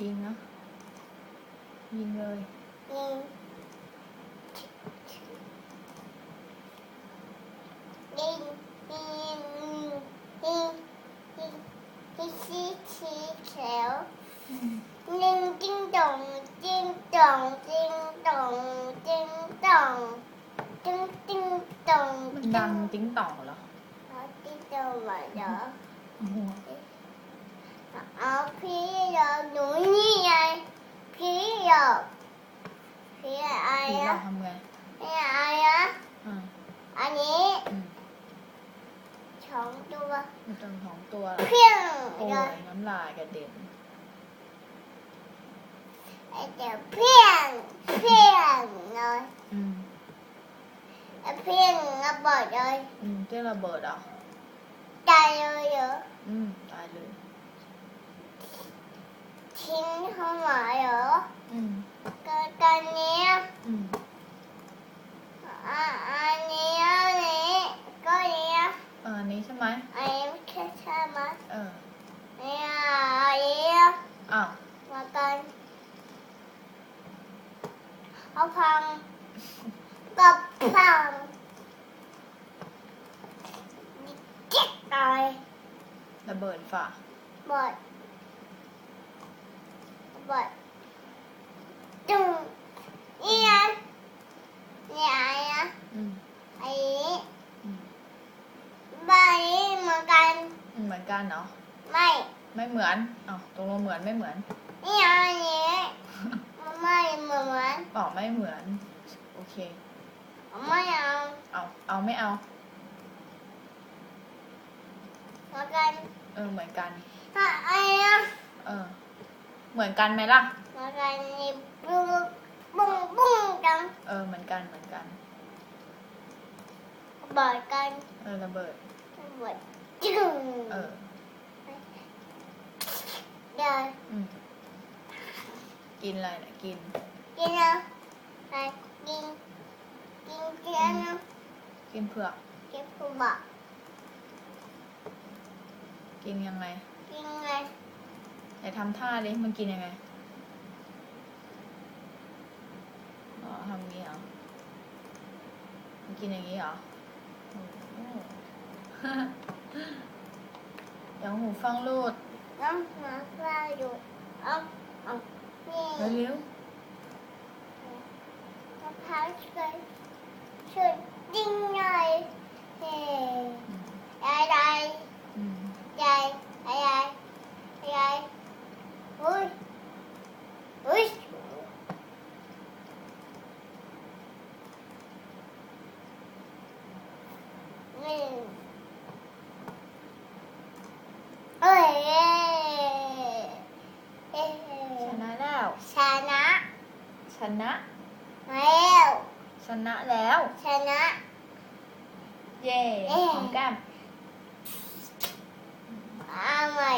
ยิงเนาะยิงเลยยิงยิงยิงยิงยิงยิงสีสีเขียวยิงจิ้งจ งจิ้งจงจิ้งจงจิ้งจงจิ้งจิ้งจงมันดังติ้งต่องเหรอเอาจิ้งจงมาเดี๋ยวโอ้โหเอาพี่เราหนูนี่ไงพี่เราพี่อะไรพี่เราอะทำไงพี่อะไรอะอ่าอันนี้อืมสองตัวมันจนสองตัวเพี้ยงโอ้เลยยน้ำลายกระเด็นไอเดี๋ยวเพี้ยงเพี้ยงเลยอืมไอ้เพี้ยงระเบิดเลยอืมเจ้าระเบิดเหรอะตายเลยเหรออืมตายเลย ทิ้งเข้ามาเหรออืมก็ตอนเนี้ยอืมอะอันนี้อันนี้ก็เนี้ยเอออันนี้ใช่ไหมอันนี้ไม่ใช่ใช่ไหมเออเนี่ยอันนี้อ้าวมากันเอาพังกับพังเจ็บตายระเบิดฝาบอด บอดจุ้งนี่ไงนี่ไอ้นะอืมไอ้นี้อืมบ้านนี้เหมือนกัน อืมเหมือนกันเนาะไม่ไม่เหมือนอ้าวตกลงเหมือนไม่เหมือนนี่อันนี้มันไม่เหมือนบอกไม่เหมือน โอเค ไม่เอาเอาเอาไม่เอา เหมือนกันเออเหมือนกันถ้าไอ้นะเออ เหมือนกันไหมล่ะเหมือนกันนี่ปุ้งปุ้งปุ้งกันเออเหมือนกันเหมือนกันเบิดกันเออระเบิดเบิดจุ้งเออ เดี๋ยวอืมกินอะไรนะกิน กินนะไปกินกินเกลือนะกินเผือก กินผู้บอกกินยังไง กินไง ไหนทำท่าดิมันกินยังไงอ๋อทำอย่างนี้เหรอมันกินอย่างนี้เหรอโอ้โหเดี๋ยวหูฟังรูดน้ำหมาปลาอยู่เอาเอานี่เร็วมะพร้าวช่วยช่วยดิ้งหน่อยเฮ้ๆอืมยายยาย อืม ยายยายยายยายอุ้ยอุ้ยนี่เอ้ยเอ้ยเอ้ ช ย นะแล้ว ชนะ ชนะ แล้ว ชนะแล้ว ชนะ เย่เย้หอมแก้มเอาใหม่